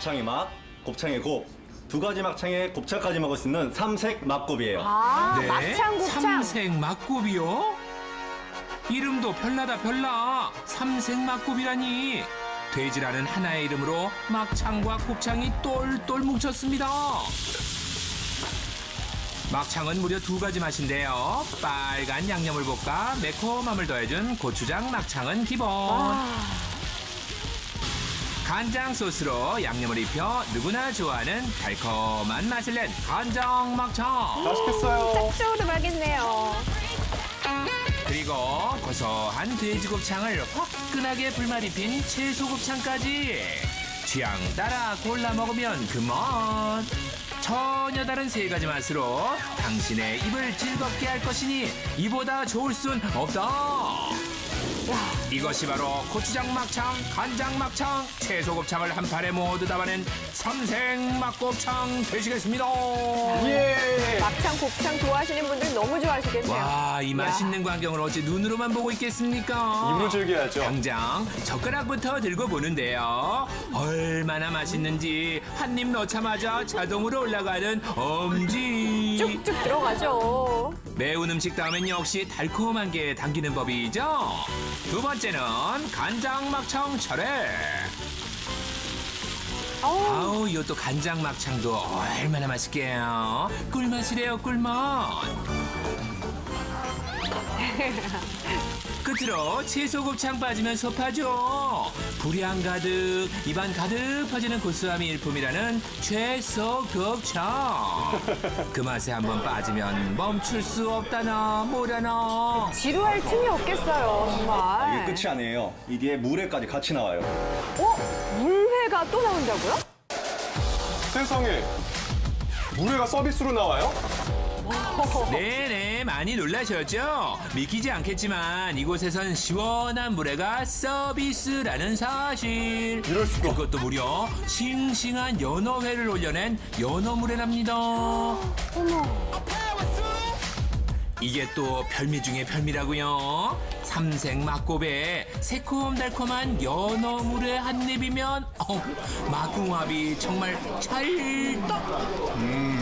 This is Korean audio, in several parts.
막창의 맛, 곱창의 곱, 두 가지 막창의 곱창까지 먹을 수 있는 삼색 막곱이에요. 아, 네, 막창 곱창. 삼색 막굽이요? 이름도 별나다 별나. 삼색 막굽이라니. 돼지라는 하나의 이름으로 막창과 곱창이 똘똘 뭉쳤습니다. 막창은 무려 두 가지 맛인데요. 빨간 양념을 볶아 매콤함을 더해준 고추장 막창은 기본. 간장 소스로 양념을 입혀 누구나 좋아하는 달콤한 맛을 낸 간장 막창. 맛있겠어요. 짭조름하겠네요. 그리고 고소한 돼지곱창을 화끈하게 불맛 입힌 채소곱창까지 취향 따라 골라 먹으면 그맛 전혀 다른 세 가지 맛으로 당신의 입을 즐겁게 할 것이니 이보다 좋을 순 없다 이것이 바로 고추장 막창, 간장 막창, 채소 곱창을 한 판에 모두 담아낸 삼색 막곱창 되시겠습니다. 예. 막창 곱창 좋아하시는 분들 너무 좋아하시겠네요. 와, 이 맛있는 광경을 어찌 눈으로만 보고 있겠습니까? 입으로 즐겨야죠. 당장 젓가락부터 들고 보는데요. 얼마나 맛있는지 한 입 넣자마자 자동으로 올라가는 엄지. 쭉쭉 들어가죠. 매운 음식 다음엔 역시 달콤한 게 당기는 법이죠. 두 번째 는 간장 막창 차례. 어우, 아우, 이것도 간장 막창도 얼마나 맛있게요. 꿀맛이래요, 꿀맛. 끝으로 채소 곱창 빠지면 섭하죠. 불향 가득, 입안 가득 퍼지는 고소함이 일품이라는 채소 곱창. 그 맛에 한번 빠지면 멈출 수 없다나 뭐라나. 지루할 틈이 없겠어요, 정말. 이게 끝이 아니에요. 이 뒤에 물회까지 같이 나와요. 어? 물회가 또 나온다고요? 세상에. 물회가 서비스로 나와요? 네네 많이 놀라셨죠? 믿기지 않겠지만 이곳에선 시원한 물회가 서비스라는 사실. 이럴 수가. 그것도 무려 싱싱한 연어회를 올려낸 연어물회랍니다. 이게 또 별미 중에 별미라고요? 삼색 막곱에 새콤달콤한 연어물회 한 입이면 어, 마궁합이 정말 찰떡. 어,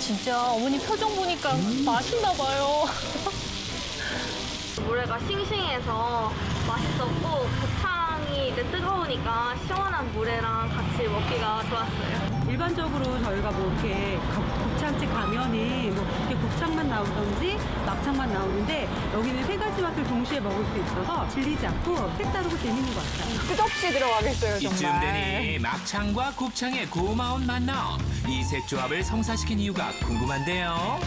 진짜 어머니 표정 보니까 맛있나 봐요. 물회가 싱싱해서 맛있었고 곱창이 이제 뜨거우니까 시원한 물회랑 같이 먹기가 좋았어요. 일반적으로 저희가 뭐 이렇게 곱- 곱창만 나오던지 막창만 나오는데 여기는 세 가지 맛을 동시에 먹을 수 있어서 질리지 않고 색다르고 재밌는 것 같아요. 끝없이 들어가겠어요, 이쯤 정말. 되니 막창과 곱창의 고마운 만남 이 색 조합을 성사시킨 이유가 궁금한데요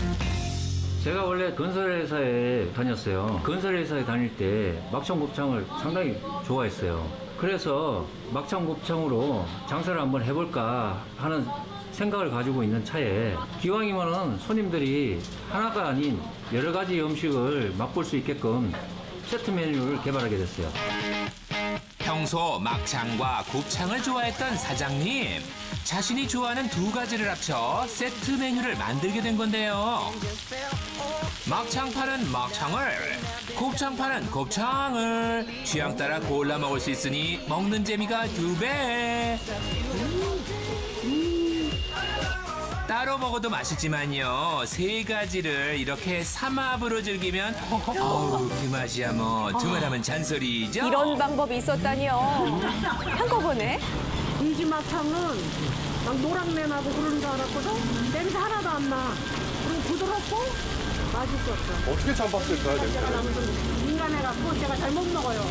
제가 원래 건설회사에 다녔어요. 건설회사에 다닐 때 막창 곱창을 상당히 좋아했어요. 그래서 막창 곱창으로 장사를 한번 해볼까 하는 생각을 가지고 있는 차에 기왕이면은 손님들이 하나가 아닌 여러 가지 음식을 맛볼 수 있게끔 세트 메뉴를 개발하게 됐어요. 평소 막창과 곱창을 좋아했던 사장님. 자신이 좋아하는 두 가지를 합쳐 세트 메뉴를 만들게 된 건데요. 막창 파는 막창을 곱창 파는 곱창을. 취향 따라 골라 먹을 수 있으니 먹는 재미가 두 배 따로 먹어도 맛있지만요 세 가지를 이렇게 삼합으로 즐기면 어우 그 맛이야 뭐 두말하면 잔소리죠 이런 방법이 있었다니요. 한꺼번에? 인지막창은 막 노랑내 나고 그러는 줄 알았거든? 냄새 하나도 안 나. 그리고 부드럽고 맛있었어. 어떻게 제가 냄새? 너무 좀 민감해갖고 제가 잘 못 먹어요.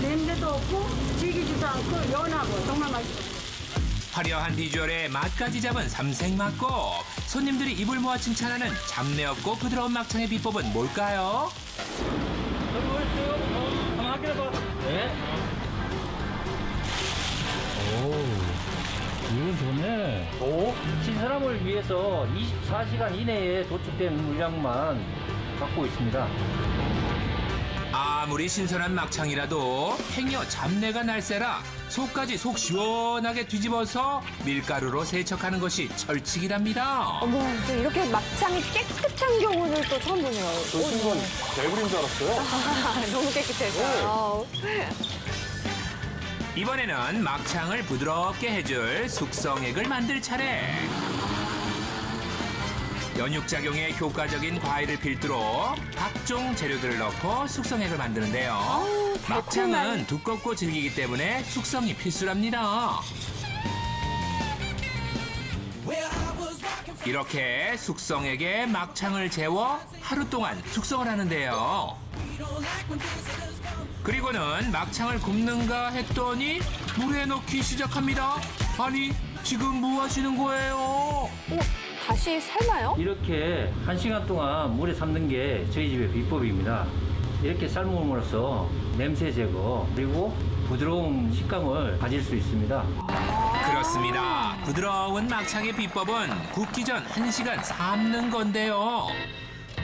냄새도 없고 질기지도 않고 연하고 정말 맛있었어요. 화려한 비주얼에 맛까지 잡은 삼색 막고 손님들이 입을 모아 칭찬하는 잡내 없고 부드러운 막창의 비법은 뭘까요? 이건 좋네. 오? 신사람을 위해서 24시간 이내에 도축된 물량만 갖고 있습니다. 아무리 신선한 막창이라도 행여 잡내가 날세라 속까지 속 시원하게 뒤집어서 밀가루로 세척하는 것이 철칙이랍니다. 어머, 저 이렇게 막창이 깨끗한 경우는 또 처음 보네요. 저 순간 개구리인 줄 알았어요. 아, 너무 깨끗해서. 이번에는 막창을 부드럽게 해줄 숙성액을 만들 차례. 연육작용에 효과적인 과일을 필두로 각종 재료들을 넣고 숙성액을 만드는데요. 막창은 두껍고 질기기 때문에 숙성이 필수랍니다. 이렇게 숙성액에 막창을 재워 하루 동안 숙성을 하는데요. 그리고는 막창을 굽는가 했더니 물에 넣기 시작합니다. 아니, 지금 뭐 하시는 거예요? 다시 삶아요? 이렇게 한 시간 동안 물에 삶는 게 저희 집의 비법입니다. 이렇게 삶음으로써 냄새 제거 그리고 부드러운 식감을 가질 수 있습니다. 그렇습니다. 부드러운 막창의 비법은 굽기 전 1시간 삶는 건데요.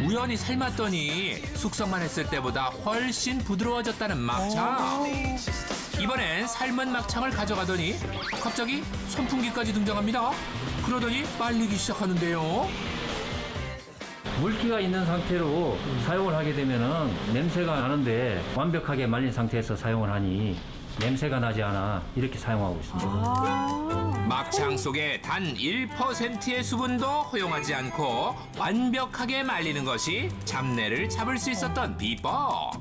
우연히 삶았더니 숙성만 했을 때보다 훨씬 부드러워졌다는 막창. 이번엔 삶은 막창을 가져가더니 갑자기 선풍기까지 등장합니다. 그러더니 말리기 시작하는데요. 물기가 있는 상태로 사용을 하게 되면 냄새가 나는데 완벽하게 말린 상태에서 사용을 하니 냄새가 나지 않아 이렇게 사용하고 있습니다. 막창 속에 단 1%의 수분도 허용하지 않고 완벽하게 말리는 것이 잡내를 잡을 수 있었던 비법.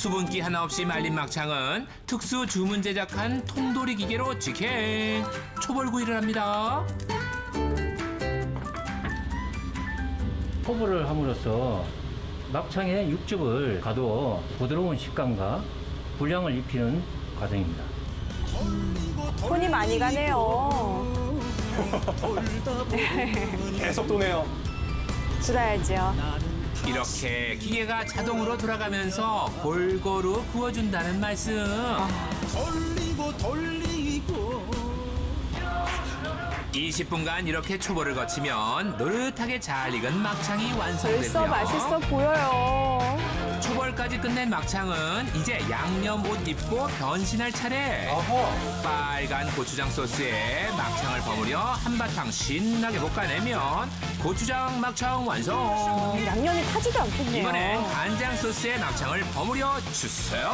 수분기 하나 없이 말린 막창은 특수 주문 제작한 통돌이 기계로 직행 초벌구이를 합니다. 포부를 함으로써 막창의 육즙을 가두어 부드러운 식감과 분량을 입히는 과정입니다. 손이 많이 가네요. 계속 도네요. 줄여야지요. 이렇게 기계가 자동으로 돌아가면서 골고루 구워준다는 말씀. 돌리고 돌리고 20분간 이렇게 초벌을 거치면 노릇하게 잘 익은 막창이 완성되고요. 벌써 맛있어 보여요. 초벌까지 끝낸 막창은 이제 양념 옷 입고 변신할 차례. 아하. 빨간 고추장 소스에 막창을 버무려 한바탕 신나게 볶아내면 고추장 막창 완성. 양념이 타지도 않겠네요. 이번엔 간장 소스에 막창을 버무려 주세요.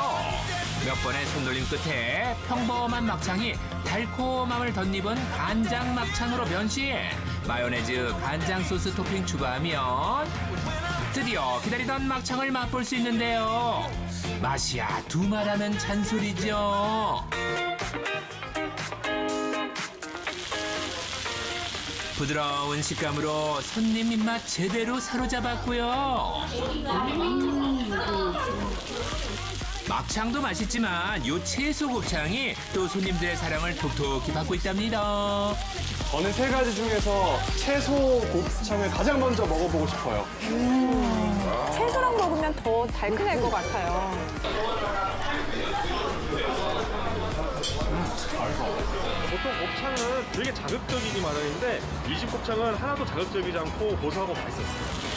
몇 번의 손놀림 끝에 평범한 막창이 달콤함을 덧입은 간장 막창으로 변신. 마요네즈 간장 소스 토핑 추가하면 드디어 기다리던 막창을 맛볼 수 있는데요. 맛이야 두말하는 잔소리죠. 부드러운 식감으로 손님 입맛 제대로 사로잡았고요. 막창도 맛있지만 요 채소 곱창이 또 손님들의 사랑을 톡톡히 받고 있답니다. 저는 세 가지 중에서 채소 곱창을 가장 먼저 먹어보고 싶어요. 채소랑 먹으면 더 달큰할 것 같아요. 보통 곱창은 되게 자극적이기 마련인데 이 집 곱창은 하나도 자극적이지 않고 고소하고 맛있었어요.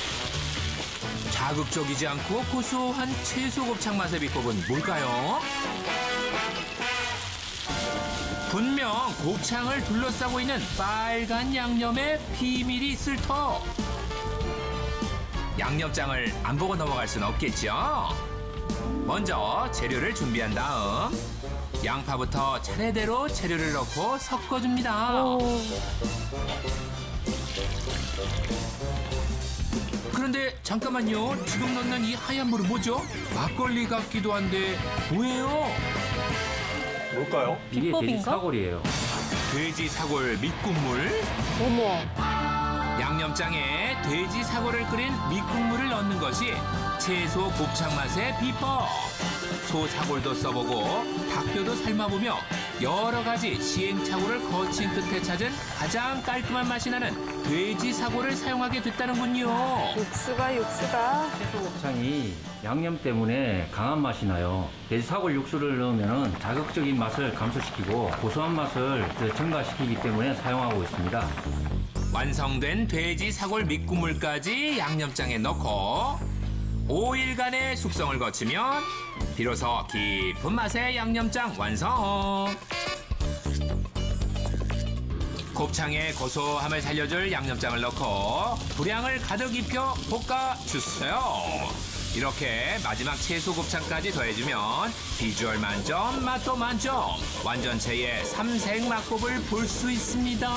자극적이지 않고 고소한 채소 곱창 맛의 비법은 뭘까요? 분명 곱창을 둘러싸고 있는 빨간 양념에 비밀이 있을 터. 양념장을 안 보고 넘어갈 순 없겠죠. 먼저 재료를 준비한 다음 양파부터 차례대로 재료를 넣고 섞어줍니다. 그런데 잠깐만요. 지금 넣는 이 하얀 물은 뭐죠? 막걸리 같기도 한데 뭐예요? 뭘까요? 이게 돼지 비법인가? 사골이에요. 돼지 사골 밑국물. 어머. 양념장에 돼지 사골을 끓인 밑국물을 넣는 것이 채소 곱창 맛의 비법. 소 사골도 써보고 닭뼈도 삶아보며 여러 가지 시행착오를 거친 끝에 찾은 가장 깔끔한 맛이 나는 돼지 사골을 사용하게 됐다는군요. 육수가 육수가. 채소 곱창이 양념 때문에 강한 맛이 나요. 돼지 사골 육수를 넣으면 자극적인 맛을 감소시키고 고소한 맛을 더 증가시키기 때문에 사용하고 있습니다. 완성된 돼지 사골 밑국물까지 양념장에 넣고 5일간의 숙성을 거치면 비로소 깊은 맛의 양념장 완성. 곱창의 고소함을 살려줄 양념장을 넣고 불향을 가득 입혀 볶아 주세요. 이렇게 마지막 채소 곱창까지 더해주면 비주얼 만점, 맛도 만점, 완전체의 삼색 맛곱을 볼 수 있습니다.